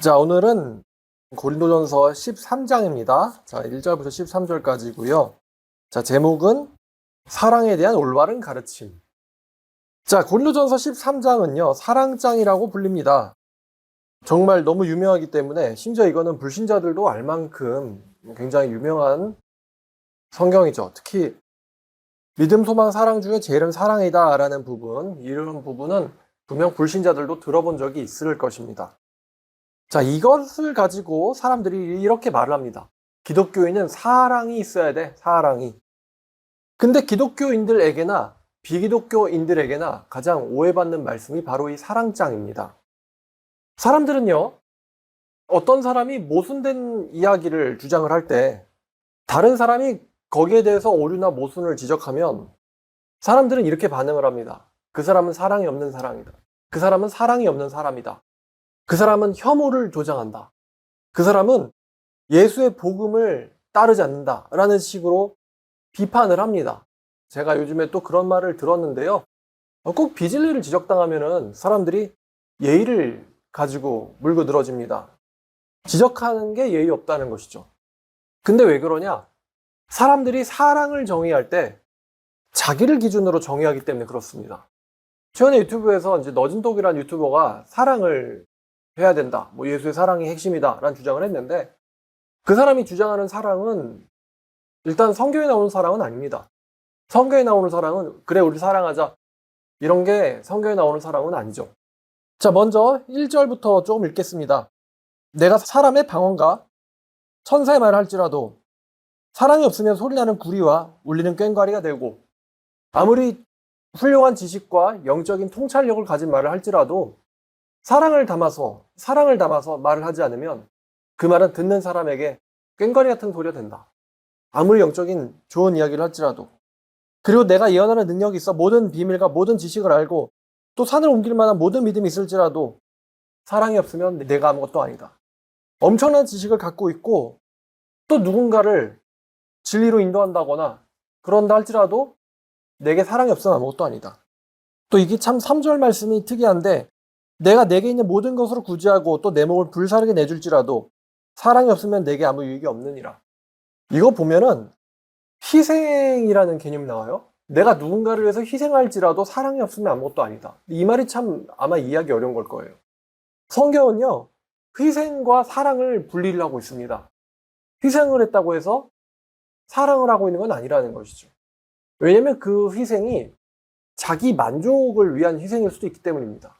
자, 오늘은 고린도전서 13장입니다. 자, 1절부터 13절까지고요. 자, 제목은 사랑에 대한 올바른 가르침. 자, 고린도전서 13장은요. 사랑장이라고 불립니다. 정말 너무 유명하기 때문에 심지어 이거는 불신자들도 알 만큼 굉장히 유명한 성경이죠. 특히 믿음, 소망, 사랑 중에 제일은 사랑이다 라는 부분, 이런 부분은 분명 불신자들도 들어본 적이 있을 것입니다. 자, 이것을 가지고 사람들이 이렇게 말을 합니다. 기독교인은 사랑이 있어야 돼, 사랑이. 근데 기독교인들에게나 비기독교인들에게나 가장 오해받는 말씀이 바로 이 사랑장입니다. 사람들은요, 어떤 사람이 모순된 이야기를 주장을 할 때, 다른 사람이 거기에 대해서 오류나 모순을 지적하면, 사람들은 이렇게 반응을 합니다. 그 사람은 사랑이 없는 사랑이다. 그 사람은 사랑이 없는 사람이다. 그 사람은 혐오를 조장한다. 그 사람은 예수의 복음을 따르지 않는다. 라는 식으로 비판을 합니다. 제가 요즘에 또 그런 말을 들었는데요. 어, 꼭 비진리를 지적당하면은 사람들이 예의를 가지고 물고 늘어집니다. 지적하는 게 예의 없다는 것이죠. 근데 왜 그러냐? 사람들이 사랑을 정의할 때 자기를 기준으로 정의하기 때문에 그렇습니다. 최근에 유튜브에서 이제 너진독이라는 유튜버가 사랑을 해야 된다. 뭐 예수의 사랑이 핵심이다. 라는 주장을 했는데 그 사람이 주장하는 사랑은 일단 성경에 나오는 사랑은 아닙니다. 성경에 나오는 사랑은 그래 우리 사랑하자. 이런 게 성경에 나오는 사랑은 아니죠. 자, 먼저 1절부터 조금 읽겠습니다. 내가 사람의 방언과 천사의 말을 할지라도 사랑이 없으면 소리나는 구리와 울리는 꽹과리가 되고 아무리 훌륭한 지식과 영적인 통찰력을 가진 말을 할지라도 사랑을 담아서 사랑을 담아서 말을 하지 않으면 그 말은 듣는 사람에게 꽹과리 같은 소리가 된다. 아무리 영적인 좋은 이야기를 할지라도 그리고 내가 예언하는 능력이 있어 모든 비밀과 모든 지식을 알고 또 산을 옮길 만한 모든 믿음이 있을지라도 사랑이 없으면 내가 아무것도 아니다. 엄청난 지식을 갖고 있고 또 누군가를 진리로 인도한다거나 그런다 할지라도 내게 사랑이 없으면 아무것도 아니다. 또 이게 참 3절 말씀이 특이한데 내가 내게 있는 모든 것으로 구제하고 또 내 몸을 불사르게 내줄지라도 사랑이 없으면 내게 아무 유익이 없느니라. 이거 보면은 희생이라는 개념이 나와요. 내가 누군가를 위해서 희생할지라도 사랑이 없으면 아무것도 아니다. 이 말이 참 아마 이해하기 어려운 걸 거예요. 성경은요, 희생과 사랑을 분리를 하고 있습니다. 희생을 했다고 해서 사랑을 하고 있는 건 아니라는 것이죠. 왜냐면 그 희생이 자기 만족을 위한 희생일 수도 있기 때문입니다.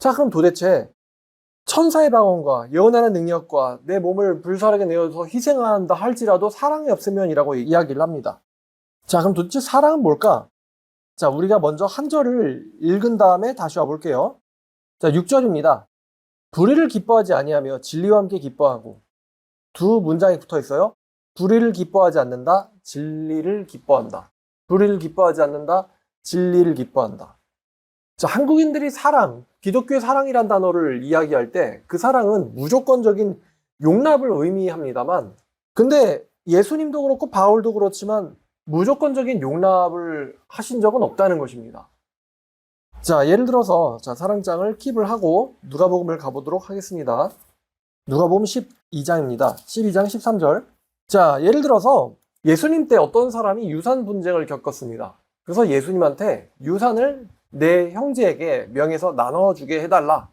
자, 그럼 도대체 천사의 방언과 예언하는 능력과 내 몸을 불사르게 내어서 희생한다 할지라도 사랑이 없으면이라고 이야기를 합니다. 자, 그럼 도대체 사랑은 뭘까? 자, 우리가 먼저 한 절을 읽은 다음에 다시 와 볼게요. 자, 6절입니다. 불의를 기뻐하지 아니하며 진리와 함께 기뻐하고 두 문장이 붙어 있어요. 불의를 기뻐하지 않는다, 진리를 기뻐한다. 불의를 기뻐하지 않는다, 진리를 기뻐한다. 자, 한국인들이 사랑, 기독교의 사랑이란 단어를 이야기할 때 그 사랑은 무조건적인 용납을 의미합니다만, 근데 예수님도 그렇고 바울도 그렇지만 무조건적인 용납을 하신 적은 없다는 것입니다. 자, 예를 들어서 자, 사랑장을 킵을 하고 누가복음을 가보도록 하겠습니다. 누가복음 12장입니다. 12장 13절. 자, 예를 들어서 예수님 때 어떤 사람이 유산 분쟁을 겪었습니다. 그래서 예수님한테 유산을 내 형제에게 명해서 나눠주게 해달라.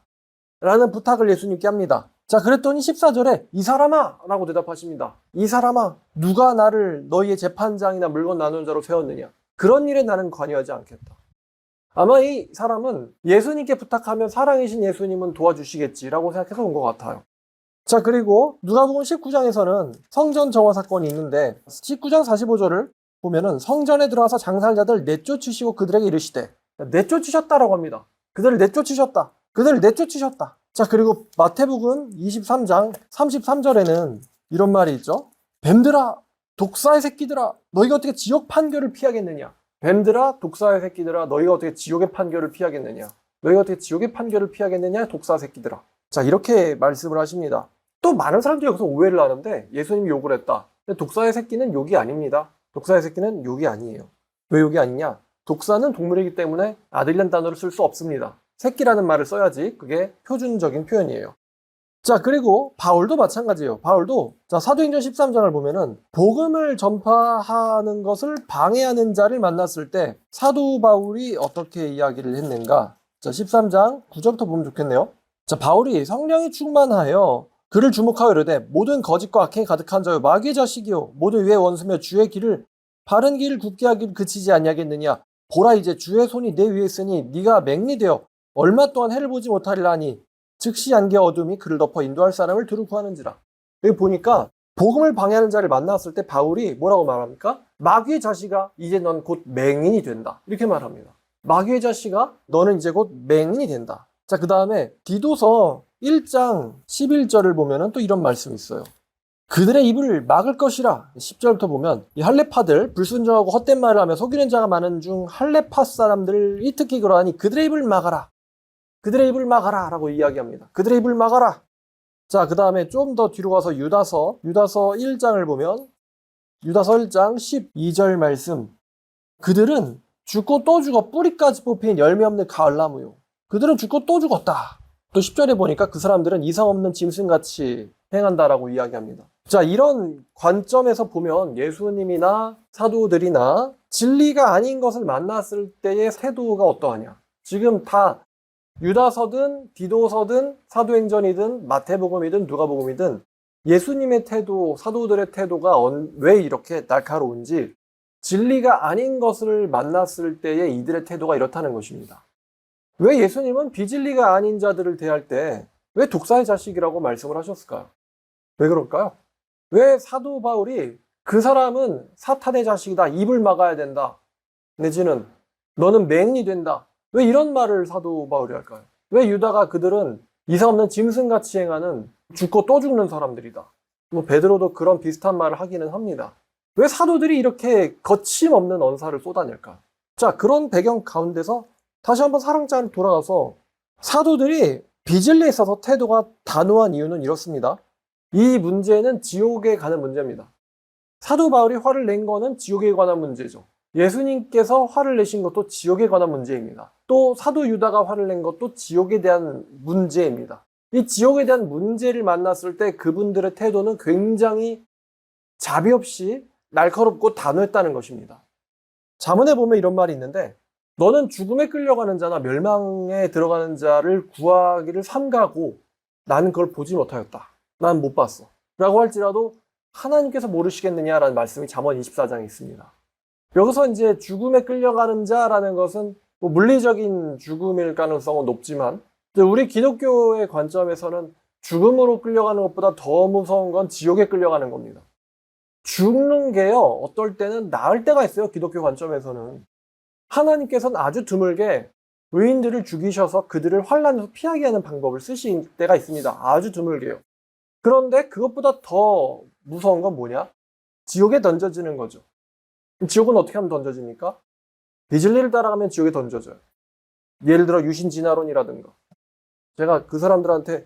라는 부탁을 예수님께 합니다. 자, 그랬더니 14절에 이 사람아! 라고 대답하십니다. 이 사람아! 누가 나를 너희의 재판장이나 물건 나누는 자로 세웠느냐? 그런 일에 나는 관여하지 않겠다. 아마 이 사람은 예수님께 부탁하면 사랑이신 예수님은 도와주시겠지라고 생각해서 온 것 같아요. 자, 그리고 누가복음 19장에서는 성전 정화 사건이 있는데 19장 45절을 보면은 성전에 들어와서 장살자들 내쫓으시고 그들에게 이르시되 내쫓으셨다라고 합니다. 그들을 내쫓으셨다. 그들을 내쫓으셨다. 자, 그리고 마태복음 23장 33절에는 이런 말이 있죠. 뱀들아, 독사의 새끼들아, 너희가 어떻게 지옥 판결을 피하겠느냐? 뱀들아, 독사의 새끼들아, 너희가 어떻게 지옥의 판결을 피하겠느냐? 너희가 어떻게 지옥의 판결을 피하겠느냐? 독사 새끼들아. 자, 이렇게 말씀을 하십니다. 또 많은 사람들이 여기서 오해를 하는데 예수님이 욕을 했다. 독사의 새끼는 욕이 아닙니다. 독사의 새끼는 욕이 아니에요. 왜 욕이 아니냐? 독사는 동물이기 때문에 아들이라는 단어를 쓸 수 없습니다. 새끼라는 말을 써야지 그게 표준적인 표현이에요. 자, 그리고 바울도 마찬가지예요. 바울도 자, 사도행전 13장을 보면은 복음을 전파하는 것을 방해하는 자를 만났을 때 사도 바울이 어떻게 이야기를 했는가? 자, 13장 9절부터 보면 좋겠네요. 자, 바울이 성령이 충만하여 그를 주목하여 이르되 모든 거짓과 악행이 가득한 자요 마귀의 자식이요 모든 위의 원수며 주의 길을 바른 길을 굳게 하기를 그치지 아니하겠느냐 보라 이제 주의 손이 내 위에 있으니 네가 맹리되어 얼마 동안 해를 보지 못하리라 하니 즉시 안개 어둠이 그를 덮어 인도할 사람을 두루 구하는지라 여기 보니까 복음을 방해하는 자를 만났을 때 바울이 뭐라고 말합니까? 마귀의 자식아 이제 넌 곧 맹인이 된다 이렇게 말합니다 마귀의 자식아 너는 이제 곧 맹인이 된다 자 그 다음에 디도서 1장 11절을 보면은 또 이런 말씀이 있어요. 그들의 입을 막을 것이라. 10절부터 보면 이 할레파들 불순종하고 헛된 말을 하며 속이는 자가 많은 중 할레파 사람들이 특히 그러하니 그들의 입을 막아라. 그들의 입을 막아라 라고 이야기합니다. 그들의 입을 막아라. 자, 그 다음에 좀 더 뒤로 가서 유다서, 유다서 1장을 보면 유다서 1장 12절 말씀. 그들은 죽고 또 죽어 뿌리까지 뽑힌 열매 없는 가을나무요. 그들은 죽고 또 죽었다. 또 10절에 보니까 그 사람들은 이상 없는 짐승같이 행한다라고 이야기합니다. 자, 이런 관점에서 보면 예수님이나 사도들이나 진리가 아닌 것을 만났을 때의 태도가 어떠하냐. 지금 다 유다서든 디도서든 사도행전이든 마태복음이든 누가복음이든 예수님의 태도, 사도들의 태도가 언- 왜 이렇게 날카로운지 진리가 아닌 것을 만났을 때의 이들의 태도가 이렇다는 것입니다. 왜 예수님은 비진리가 아닌 자들을 대할 때 왜 독사의 자식이라고 말씀을 하셨을까요? 왜 그럴까요? 왜 사도 바울이 그 사람은 사탄의 자식이다. 입을 막아야 된다. 내지는 너는 맹인이 된다. 왜 이런 말을 사도 바울이 할까요? 왜 유다가 그들은 이상 없는 짐승같이 행하는 죽고 또 죽는 사람들이다. 뭐 베드로도 그런 비슷한 말을 하기는 합니다. 왜 사도들이 이렇게 거침없는 언사를 쏟아낼까? 자, 그런 배경 가운데서 다시 한번 사랑자를 돌아가서 사도들이 비질리에 있어서 태도가 단호한 이유는 이렇습니다. 이 문제는 지옥에 가는 문제입니다. 사도 바울이 화를 낸 거는 지옥에 관한 문제죠. 예수님께서 화를 내신 것도 지옥에 관한 문제입니다. 또 사도 유다가 화를 낸 것도 지옥에 대한 문제입니다. 이 지옥에 대한 문제를 만났을 때 그분들의 태도는 굉장히 자비 없이 날카롭고 단호했다는 것입니다. 자문에 보면 이런 말이 있는데 너는 죽음에 끌려가는 자나 멸망에 들어가는 자를 구하기를 삼가고 나는 그걸 보지 못하였다. 난 못 봤어. 라고 할지라도 하나님께서 모르시겠느냐라는 말씀이 잠언 24장에 있습니다. 여기서 이제 죽음에 끌려가는 자라는 것은 뭐 물리적인 죽음일 가능성은 높지만 우리 기독교의 관점에서는 죽음으로 끌려가는 것보다 더 무서운 건 지옥에 끌려가는 겁니다. 죽는 게요, 어떨 때는 나을 때가 있어요, 기독교 관점에서는. 하나님께서는 아주 드물게 의인들을 죽이셔서 그들을 환란에서 피하게 하는 방법을 쓰신 때가 있습니다. 아주 드물게요. 그런데 그것보다 더 무서운 건 뭐냐? 지옥에 던져지는 거죠. 지옥은 어떻게 하면 던져집니까? 비질리를 따라가면 지옥에 던져져요. 예를 들어 유신 진화론이라든가. 제가 그 사람들한테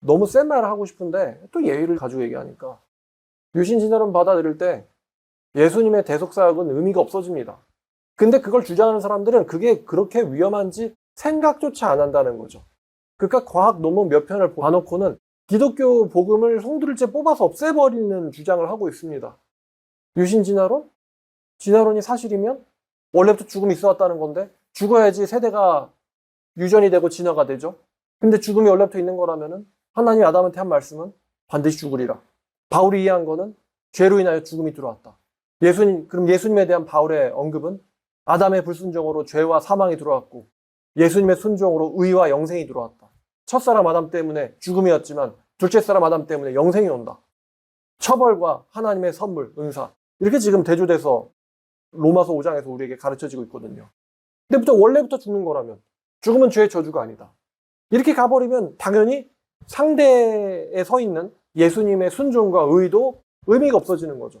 너무 센 말을 하고 싶은데 또 예의를 가지고 얘기하니까 유신 진화론 받아들일 때 예수님의 대속 사역은 의미가 없어집니다. 근데 그걸 주장하는 사람들은 그게 그렇게 위험한지 생각조차 안 한다는 거죠. 그러니까 과학 논문 몇 편을 봐놓고는 기독교 복음을 송두리째 뽑아서 없애버리는 주장을 하고 있습니다. 유신 진화론? 진화론이 사실이면 원래부터 죽음이 있어 왔다는 건데 죽어야지 세대가 유전이 되고 진화가 되죠. 근데 죽음이 원래부터 있는 거라면은 하나님이 아담한테 한 말씀은 반드시 죽으리라. 바울이 이해한 거는 죄로 인하여 죽음이 들어왔다. 예수님 그럼 예수님에 대한 바울의 언급은 아담의 불순종으로 죄와 사망이 들어왔고 예수님의 순종으로 의와 영생이 들어왔다. 첫사람 아담 때문에 죽음이었지만 둘째 사람 아담 때문에 영생이 온다. 처벌과 하나님의 선물, 은사. 이렇게 지금 대조돼서 로마서 5장에서 우리에게 가르쳐지고 있거든요. 근데부터 원래부터 죽는 거라면 죽음은 죄의 저주가 아니다. 이렇게 가버리면 당연히 상대에 서 있는 예수님의 순종과 의도 의미가 없어지는 거죠.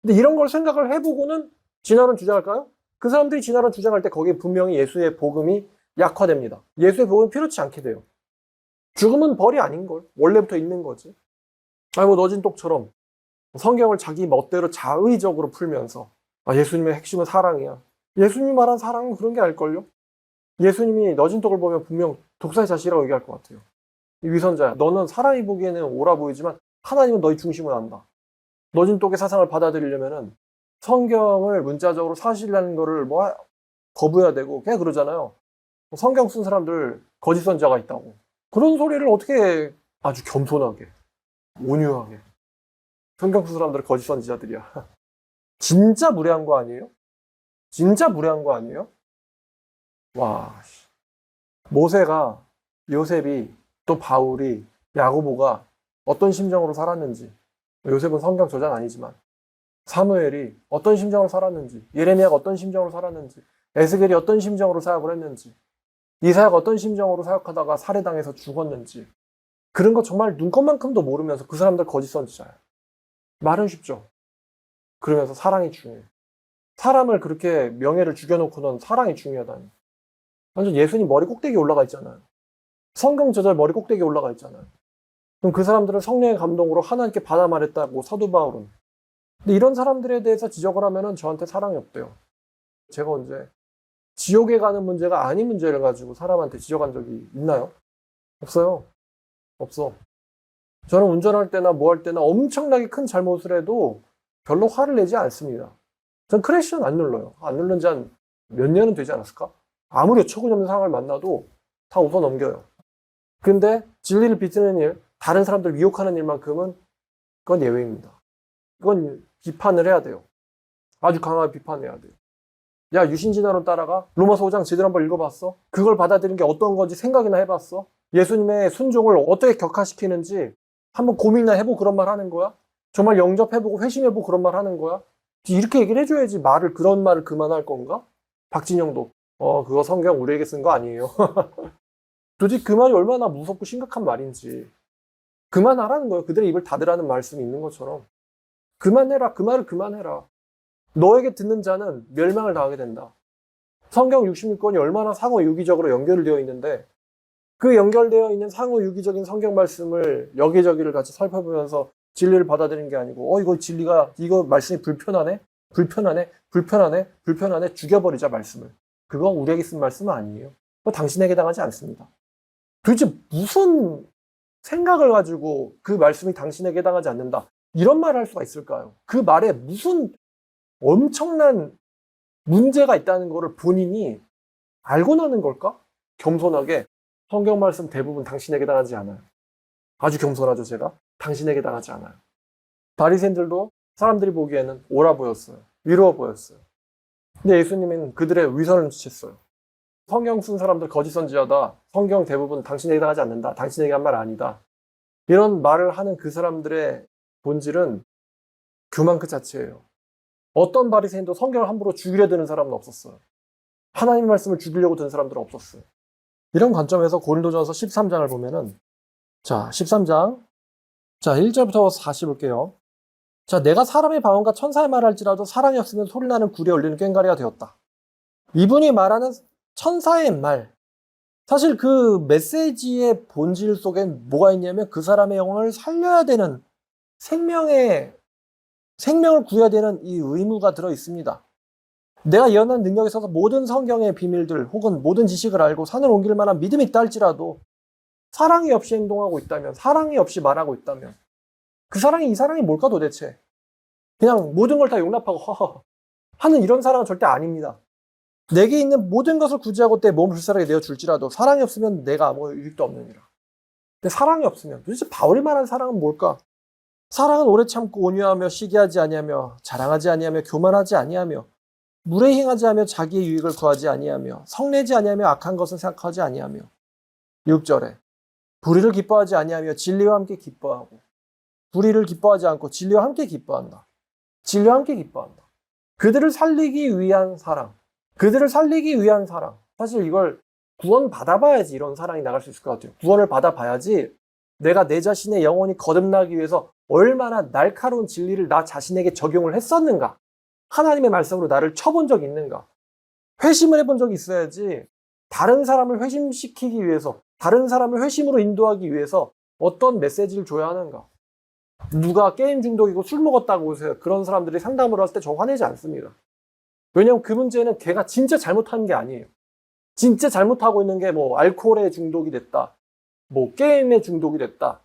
근데 이런 걸 생각을 해보고는 진화론 주장할까요? 그 사람들이 진화론 주장할 때 거기에 분명히 예수의 복음이 약화됩니다. 예수의 복음이 필요치 않게 돼요. 죽음은 벌이 아닌 걸. 원래부터 있는 거지. 아니, 뭐, 너진똑처럼 성경을 자기 멋대로 자의적으로 풀면서 아, 예수님의 핵심은 사랑이야. 예수님이 말한 사랑은 그런 게 알걸요? 예수님이 너진똑을 보면 분명 독사의 자식이라고 얘기할 것 같아요. 위선자야. 너는 사람이 보기에는 옳아 보이지만 하나님은 너희 중심을 안다. 너진 똑의 사상을 받아들이려면은 성경을 문자적으로 사실이라는 거를 뭐 하- 거부해야 되고 그냥 그러잖아요. 성경 쓴 사람들 거짓 선자가 있다고. 그런 소리를 어떻게 아주 겸손하게 온유하게 성경 쓴 사람들은 거짓 선지자들이야. 진짜 무례한 거 아니에요? 진짜 무례한 거 아니에요? 와, 씨. 모세가 요셉이 또 바울이 야고보가 어떤 심정으로 살았는지 요셉은 성경 저자는 아니지만 사무엘이 어떤 심정으로 살았는지 예레미야가 어떤 심정으로 살았는지 에스겔이 어떤 심정으로 사역을 했는지 이사야가 어떤 심정으로 사역하다가 살해당해서 죽었는지 그런 거 정말 눈꼽만큼도 모르면서 그 사람들 거짓 선지자야. 말은 쉽죠. 그러면서 사랑이 중요해. 사람을 그렇게 명예를 죽여놓고는 사랑이 중요하다니. 완전 예수님 머리 꼭대기에 올라가 있잖아요. 성경 저절 머리 꼭대기에 올라가 있잖아요. 그럼 그 사람들은 성령의 감동으로 하나님께 받아 말했다고 사도 바울은. 근데 이런 사람들에 대해서 지적을 하면은 저한테 사랑이 없대요. 제가 언제 지옥에 가는 문제가 아닌 문제를 가지고 사람한테 지적한 적이 있나요? 없어요. 없어. 저는 운전할 때나 뭐 할 때나 엄청나게 큰 잘못을 해도 별로 화를 내지 않습니다. 전 크래시는 안 눌러요. 안 누른 지 한 몇 년은 되지 않았을까? 아무리 어처구니없는 상황을 만나도 다 웃어 넘겨요. 근데 진리를 비트는 일, 다른 사람들 미혹하는 일만큼은 그건 예외입니다. 그건 비판을 해야 돼요. 아주 강하게 비판해야 돼요. 야, 유신진화론 따라가? 로마서 5장 제대로 한번 읽어봤어? 그걸 받아들인 게 어떤 건지 생각이나 해봤어? 예수님의 순종을 어떻게 격화시키는지 한번 고민이나 해보고 그런 말 하는 거야? 정말 영접해보고 회심해보고 그런 말 하는 거야? 이렇게 얘기를 해줘야지 말을, 그런 말을 그만할 건가? 박진영도, 어, 그거 성경 우리에게 쓴 거 아니에요. 도대체 그 말이 얼마나 무섭고 심각한 말인지. 그만하라는 거예요. 그들의 입을 닫으라는 말씀이 있는 것처럼. 그만해라. 그 말을 그만해라. 너에게 듣는 자는 멸망을 당하게 된다. 성경 66권이 얼마나 상호 유기적으로 연결되어 있는데 그 연결되어 있는 상호 유기적인 성경 말씀을 여기저기를 같이 살펴보면서 진리를 받아들이는 게 아니고 어 이거 진리가 이거 말씀이 불편하네? 불편하네? 불편하네? 불편하네? 죽여버리자 말씀을. 그거 우리에게 쓴 말씀은 아니에요. 그거 당신에게 당하지 않습니다. 도대체 무슨 생각을 가지고 그 말씀이 당신에게 당하지 않는다? 이런 말을 할 수가 있을까요? 그 말에 무슨 엄청난 문제가 있다는 것을 본인이 알고 나는 걸까? 겸손하게 성경 말씀 대부분 당신에게 당하지 않아요. 아주 겸손하죠, 제가. 당신에게 당하지 않아요. 바리새인들도 사람들이 보기에는 옳아 보였어요. 위로워 보였어요. 근데 예수님은 그들의 위선을 주셨어요. 성경 쓴 사람들 거짓 선지자다. 성경 대부분 당신에게 당하지 않는다. 당신에게 한 말 아니다. 이런 말을 하는 그 사람들의 본질은 교만 그 자체예요. 어떤 바리새인도 성경을 함부로 죽이려 드는 사람은 없었어요. 하나님 말씀을 죽이려고 드는 사람들은 없었어요. 이런 관점에서 고린도전서 13장을 보면은 자, 13장. 자, 1절부터 40 볼게요. 자, 내가 사람의 방언과 천사의 말을 할지라도 사랑이 없으면 소리나는 굴에 올리는 꽹가리가 되었다. 이분이 말하는 천사의 말. 사실 그 메시지의 본질 속엔 뭐가 있냐면 그 사람의 영혼을 살려야 되는 생명의 생명을 구해야 되는 이 의무가 들어 있습니다. 내가 예언한 능력에 있어서 모든 성경의 비밀들 혹은 모든 지식을 알고 산을 옮길 만한 믿음이 있다 할지라도 사랑이 없이 행동하고 있다면, 사랑이 없이 말하고 있다면 그 사랑이 이 사랑이 뭘까 도대체? 그냥 모든 걸 다 용납하고 허허 하는 이런 사랑은 절대 아닙니다. 내게 있는 모든 것을 구제하고 때 몸을 불살하게 내어 줄지라도 사랑이 없으면 내가 아무 유익도 없느니라. 근데 사랑이 없으면 도대체 바울이 말하는 사랑은 뭘까? 사랑은 오래 참고 온유하며 시기하지 아니하며 자랑하지 아니하며 교만하지 아니하며 물에 행하지 하며 자기의 유익을 구하지 아니하며 성내지 아니하며 악한 것을 생각하지 아니하며 6절에 불의를 기뻐하지 아니하며 진리와 함께 기뻐하고 불의를 기뻐하지 않고 진리와 함께 기뻐한다. 진리와 함께 기뻐한다. 그들을 살리기 위한 사랑. 그들을 살리기 위한 사랑. 사실 이걸 구원 받아봐야지 이런 사랑이 나갈 수 있을 것 같아요. 구원을 받아봐야지 내가 내 자신의 영혼이 거듭나기 위해서 얼마나 날카로운 진리를 나 자신에게 적용을 했었는가. 하나님의 말씀으로 나를 쳐본 적이 있는가? 회심을 해본 적이 있어야지 다른 사람을 회심시키기 위해서, 다른 사람을 회심으로 인도하기 위해서 어떤 메시지를 줘야 하는가? 누가 게임 중독이고 술 먹었다고 해서 그런 사람들이 상담을 했을 때 저 화내지 않습니다. 왜냐면 그 문제는 걔가 진짜 잘못한 게 아니에요. 진짜 잘못하고 있는 게 뭐 알코올에 중독이 됐다. 뭐 게임에 중독이 됐다.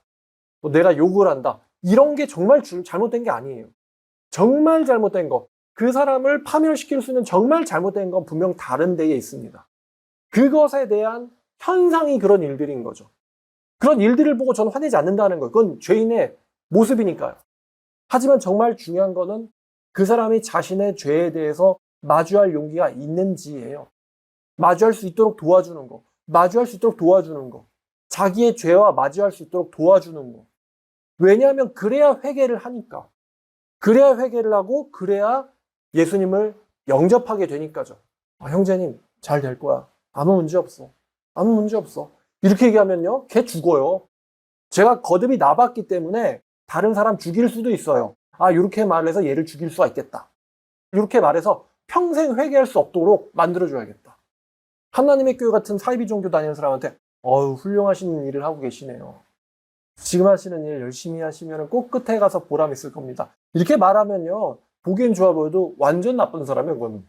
뭐 내가 욕을 한다. 이런 게 정말 주- 잘못된 게 아니에요. 정말 잘못된 거. 그 사람을 파멸시킬 수 있는 정말 잘못된 건 분명 다른 데에 있습니다. 그것에 대한 현상이 그런 일들인 거죠. 그런 일들을 보고 저는 화내지 않는다는 거예요. 그건 죄인의 모습이니까요. 하지만 정말 중요한 거는 그 사람이 자신의 죄에 대해서 마주할 용기가 있는지예요. 마주할 수 있도록 도와주는 거. 마주할 수 있도록 도와주는 거. 자기의 죄와 마주할 수 있도록 도와주는 거. 왜냐하면 그래야 회개를 하니까. 그래야 회개를 하고 그래야 예수님을 영접하게 되니까죠. 아, 형제님 잘 될 거야. 아무 문제 없어. 아무 문제 없어. 이렇게 얘기하면요. 걔 죽어요. 제가 거듭이 나봤기 때문에 다른 사람 죽일 수도 있어요. 아, 이렇게 말해서 얘를 죽일 수가 있겠다. 이렇게 말해서 평생 회개할 수 없도록 만들어줘야겠다. 하나님의 교회 같은 사이비 종교 다니는 사람한테 어우 훌륭하신 일을 하고 계시네요. 지금 하시는 일 열심히 하시면 꼭 끝에 가서 보람 있을 겁니다. 이렇게 말하면요. 보기엔 좋아 보여도 완전 나쁜 사람이에요, 그거는.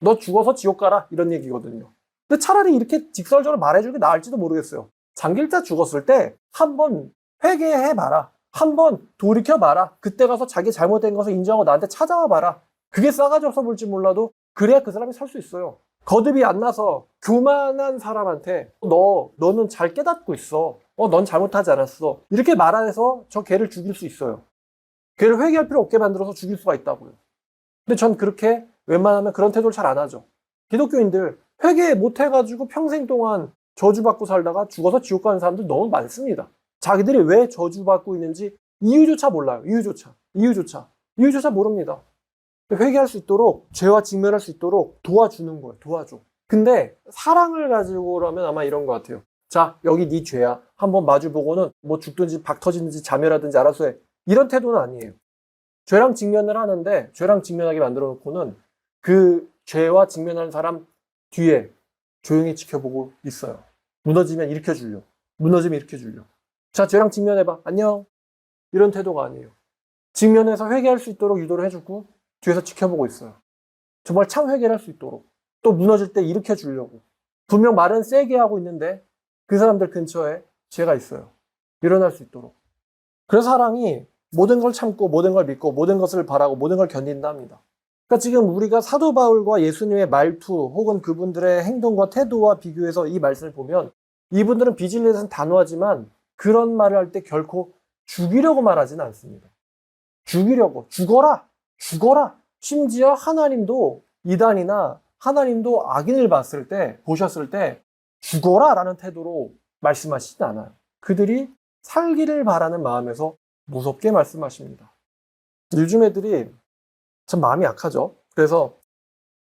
너 죽어서 지옥 가라 이런 얘기거든요. 근데 차라리 이렇게 직설적으로 말해주는 게 나을지도 모르겠어요. 장길자 죽었을 때 한번 회개해봐라. 한번 돌이켜봐라. 그때 가서 자기 잘못된 것을 인정하고 나한테 찾아와 봐라. 그게 싸가지 없어 볼지 몰라도 그래야 그 사람이 살 수 있어요. 거듭이 안 나서 교만한 사람한테 너, 너는 잘 깨닫고 있어. 어, 넌 잘못하지 않았어. 이렇게 말해서 저 걔를 죽일 수 있어요. 걔를 회개할 필요 없게 만들어서 죽일 수가 있다고요. 근데 전 그렇게 웬만하면 그런 태도를 잘 안 하죠. 기독교인들 회개 못 해가지고 평생 동안 저주받고 살다가 죽어서 지옥 가는 사람들 너무 많습니다. 자기들이 왜 저주받고 있는지 이유조차 몰라요. 이유조차. 이유조차. 이유조차 모릅니다. 회개할 수 있도록 죄와 직면할 수 있도록 도와주는 거예요. 도와줘. 근데 사랑을 가지고라면 아마 이런 것 같아요. 자 여기 네 죄야. 한번 마주보고는 뭐 죽든지 박 터지든지 자멸하든지 알아서 해. 이런 태도는 아니에요. 죄랑 직면을 하는데 죄랑 직면하게 만들어 놓고는 그 죄와 직면하는 사람 뒤에 조용히 지켜보고 있어요. 무너지면 일으켜 줄려. 무너지면 일으켜 줄려. 자 죄랑 직면해봐. 안녕. 이런 태도가 아니에요. 직면해서 회개할 수 있도록 유도를 해주고 뒤에서 지켜보고 있어요. 정말 참 회개를 할 수 있도록. 또 무너질 때 일으켜 주려고. 분명 말은 세게 하고 있는데 그 사람들 근처에 죄가 있어요. 일어날 수 있도록. 그래서 사랑이 모든 걸 참고 모든 걸 믿고 모든 것을 바라고 모든 걸 견딘다 합니다. 그러니까 지금 우리가 사도 바울과 예수님의 말투 혹은 그분들의 행동과 태도와 비교해서 이 말씀을 보면 이분들은 비질리에 대해서는 단호하지만 그런 말을 할 때 결코 죽이려고 말하지는 않습니다. 죽이려고 죽어라 죽어라. 심지어 하나님도 이단이나 하나님도 악인을 봤을 때, 보셨을 때, 죽어라 라는 태도로 말씀하시지 않아요. 그들이 살기를 바라는 마음에서 무섭게 말씀하십니다. 요즘 애들이 참 마음이 약하죠. 그래서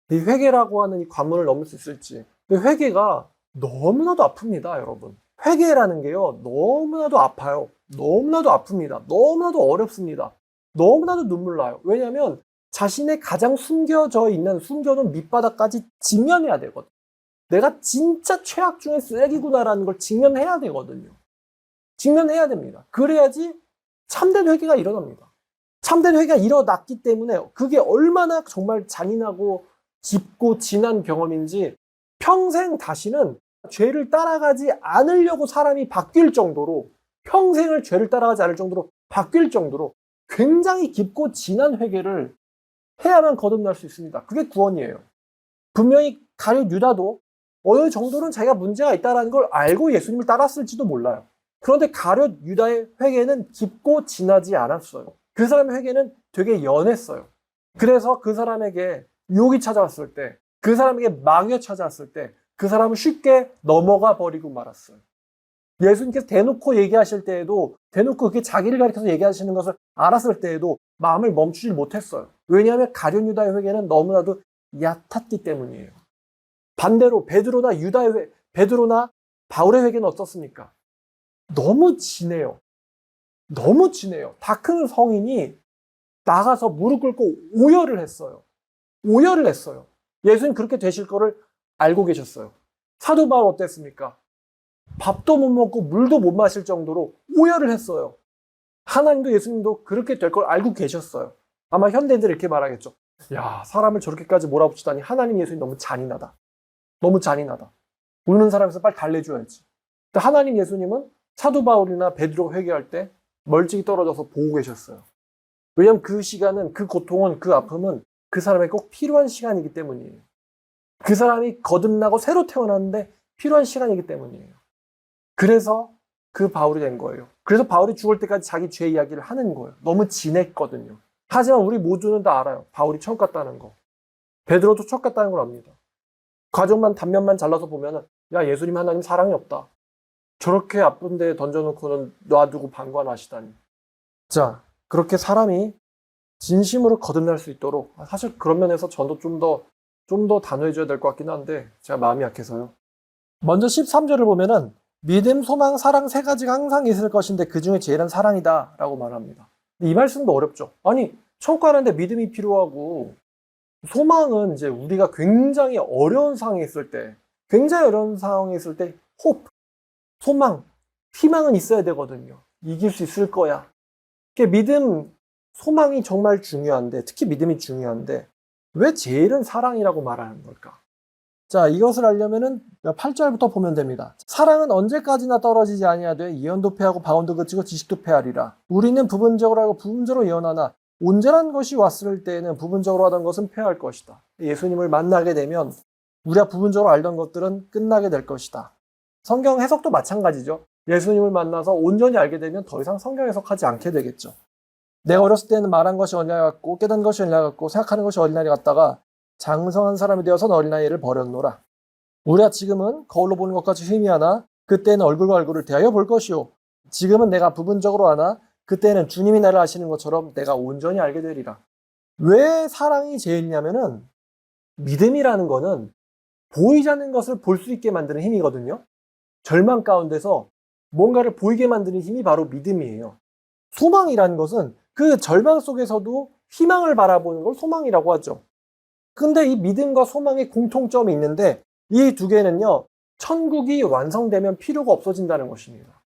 이 회개라고 하는 이 관문을 넘을 수 있을지. 근데 회개가 너무나도 아픕니다, 여러분. 회개라는 게요, 너무나도 아파요. 너무나도 아픕니다. 너무나도 어렵습니다. 너무나도 눈물 나요. 왜냐하면 자신의 가장 숨겨져 있는 숨겨놓은 밑바닥까지 직면해야 되거든. 내가 진짜 최악 중에 쓰레기구나라는 걸 직면해야 되거든요. 직면해야 됩니다. 그래야지 참된 회개가 일어납니다. 참된 회개가 일어났기 때문에 그게 얼마나 정말 잔인하고 깊고 진한 경험인지 평생 다시는 죄를 따라가지 않으려고 사람이 바뀔 정도로 평생을 죄를 따라가지 않을 정도로 바뀔 정도로 굉장히 깊고 진한 회개를 해야만 거듭날 수 있습니다. 그게 구원이에요. 분명히 가룟 유다도 어느 정도는 자기가 문제가 있다는 걸 알고 예수님을 따랐을지도 몰라요. 그런데 가룟 유다의 회개는 깊고 진하지 않았어요. 그 사람의 회개는 되게 연했어요. 그래서 그 사람에게 유혹이 찾아왔을 때, 그 사람에게 망여 찾아왔을 때, 그 사람은 쉽게 넘어가 버리고 말았어요. 예수님께서 대놓고 얘기하실 때에도 대놓고 그게 자기를 가리켜서 얘기하시는 것을 알았을 때에도 마음을 멈추지 못했어요. 왜냐하면 가룟 유다의 회개는 너무나도 얕았기 때문이에요. 반대로 베드로나 유다의 회, 베드로나 바울의 회개는 어떻습니까? 너무 진해요. 너무 진해요. 다 큰 성인이 나가서 무릎 꿇고 오열을 했어요. 오열을 했어요. 예수님 그렇게 되실 거를 알고 계셨어요. 사도 바울 어땠습니까? 밥도 못 먹고 물도 못 마실 정도로 오열을 했어요. 하나님도 예수님도 그렇게 될 걸 알고 계셨어요. 아마 현대인들이 이렇게 말하겠죠. 야, 사람을 저렇게까지 몰아붙이다니 하나님 예수님 너무 잔인하다. 너무 잔인하다. 우는 사람에서 빨리 달래줘야지. 하나님 예수님은 사도 바울이나 베드로 회개할 때 멀찍이 떨어져서 보고 계셨어요. 왜냐하면 그 시간은 그 고통은 그 아픔은 그 사람에게 꼭 필요한 시간이기 때문이에요. 그 사람이 거듭나고 새로 태어났는데 필요한 시간이기 때문이에요. 그래서 그 바울이 된 거예요. 그래서 바울이 죽을 때까지 자기 죄 이야기를 하는 거예요. 너무 진했거든요. 하지만 우리 모두는 다 알아요. 바울이 천국 갔다는 거. 베드로도 천국 갔다는 걸 압니다. 과정만 단면만 잘라서 보면은 야 예수님 하나님 사랑이 없다. 저렇게 아픈 데 던져놓고는 놔두고 방관하시다니. 자 그렇게 사람이 진심으로 거듭날 수 있도록 사실 그런 면에서 저도 좀 더 좀 더 단호해져야 될 것 같긴 한데 제가 마음이 약해서요. 먼저 13절을 보면은 믿음, 소망, 사랑 세 가지가 항상 있을 것인데 그 중에 제일은 사랑이다 라고 말합니다. 이 말씀도 어렵죠. 아니 천국 가는데 믿음이 필요하고 소망은 이제 우리가 굉장히 어려운 상황에 있을 때 굉장히 어려운 상황에 있을 때 호프, 소망, 희망은 있어야 되거든요. 이길 수 있을 거야. 이게 믿음, 소망이 정말 중요한데 특히 믿음이 중요한데 왜 제일은 사랑이라고 말하는 걸까? 자, 이것을 알려면은 8절부터 보면 됩니다. 사랑은 언제까지나 떨어지지 아니하되 예언도 패하고 방언도 그치고 지식도 패하리라. 우리는 부분적으로 하고 부분적으로 예언하나 온전한 것이 왔을 때에는 부분적으로 하던 것은 패할 것이다. 예수님을 만나게 되면 우리가 부분적으로 알던 것들은 끝나게 될 것이다. 성경 해석도 마찬가지죠. 예수님을 만나서 온전히 알게 되면 더 이상 성경 해석하지 않게 되겠죠. 내가 어렸을 때는 말한 것이 어린아이 같고 깨닫는 것이 어린아이 같고 생각하는 것이 어린아이 같다가 장성한 사람이 되어서 어린아이를 버렸노라. 우리가 지금은 거울로 보는 것 같이 희미하나 그때는 얼굴과 얼굴을 대하여 볼 것이요. 지금은 내가 부분적으로 하나 그때는 주님이 나를 아시는 것처럼 내가 온전히 알게 되리라. 왜 사랑이 제일이냐면은 믿음이라는 거는 보이지 않는 것을 볼 수 있게 만드는 힘이거든요. 절망 가운데서 뭔가를 보이게 만드는 힘이 바로 믿음이에요. 소망이라는 것은 그 절망 속에서도 희망을 바라보는 걸 소망이라고 하죠. 근데 이 믿음과 소망의 공통점이 있는데 이 두 개는요, 천국이 완성되면 필요가 없어진다는 것입니다.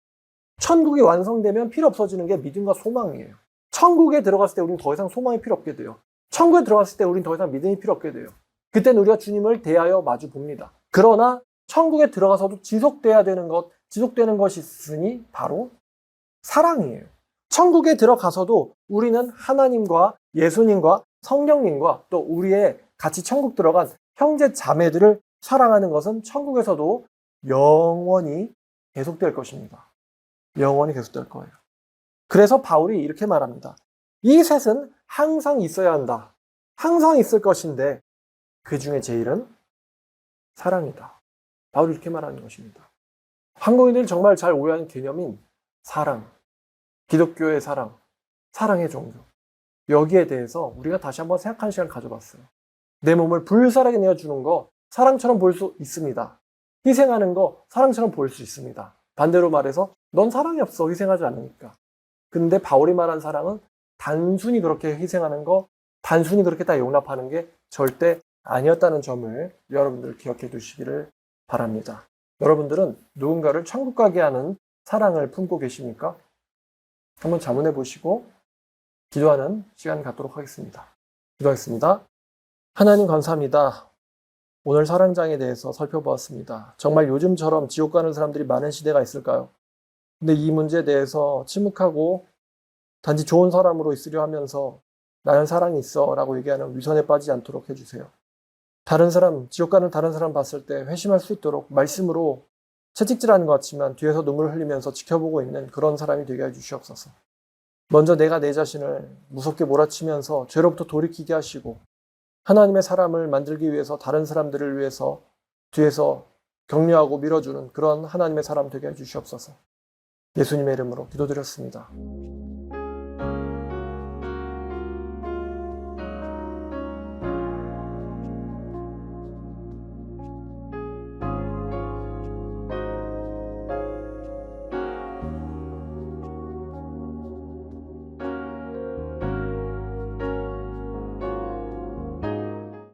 천국이 완성되면 필요 없어지는 게 믿음과 소망이에요. 천국에 들어갔을 때 우리는 더 이상 소망이 필요 없게 돼요. 천국에 들어갔을 때 우리는 더 이상 믿음이 필요 없게 돼요. 그때는 우리가 주님을 대하여 마주 봅니다. 그러나 천국에 들어가서도 지속돼야 되는 것, 지속되는 것이 있으니 바로 사랑이에요. 천국에 들어가서도 우리는 하나님과 예수님과 성령님과 또 우리의 같이 천국 들어간 형제 자매들을 사랑하는 것은 천국에서도 영원히 계속될 것입니다. 영원히 계속될 거예요. 그래서 바울이 이렇게 말합니다. 이 셋은 항상 있어야 한다. 항상 있을 것인데 그 중에 제일은 사랑이다. 바울이 이렇게 말하는 것입니다. 한국인들이 정말 잘 오해하는 개념인 사랑, 기독교의 사랑, 사랑의 종교. 여기에 대해서 우리가 다시 한번 생각하는 시간을 가져봤어요. 내 몸을 불사르게 내어주는 거 사랑처럼 볼 수 있습니다. 희생하는 거 사랑처럼 볼 수 있습니다. 반대로 말해서 넌 사랑이 없어 희생하지 않으니까. 근데 바울이 말한 사랑은 단순히 그렇게 희생하는 거, 단순히 그렇게 다 용납하는 게 절대 아니었다는 점을 여러분들 기억해 두시기를 바랍니다. 여러분들은 누군가를 천국 가게 하는 사랑을 품고 계십니까? 한번 자문해 보시고 기도하는 시간 갖도록 하겠습니다. 기도하겠습니다. 하나님 감사합니다. 오늘 사랑장에 대해서 살펴보았습니다. 정말 요즘처럼 지옥 가는 사람들이 많은 시대가 있을까요? 근데 이 문제에 대해서 침묵하고 단지 좋은 사람으로 있으려 하면서 나는 사랑이 있어 라고 얘기하는 위선에 빠지지 않도록 해주세요. 다른 사람, 지옥 가는 다른 사람 봤을 때 회심할 수 있도록 말씀으로 채찍질하는 것 같지만 뒤에서 눈물을 흘리면서 지켜보고 있는 그런 사람이 되게 해주시옵소서. 먼저 내가 내 자신을 무섭게 몰아치면서 죄로부터 돌이키게 하시고 하나님의 사람을 만들기 위해서 다른 사람들을 위해서 뒤에서 격려하고 밀어주는 그런 하나님의 사람 되게 해주시옵소서. 예수님의 이름으로 기도드렸습니다.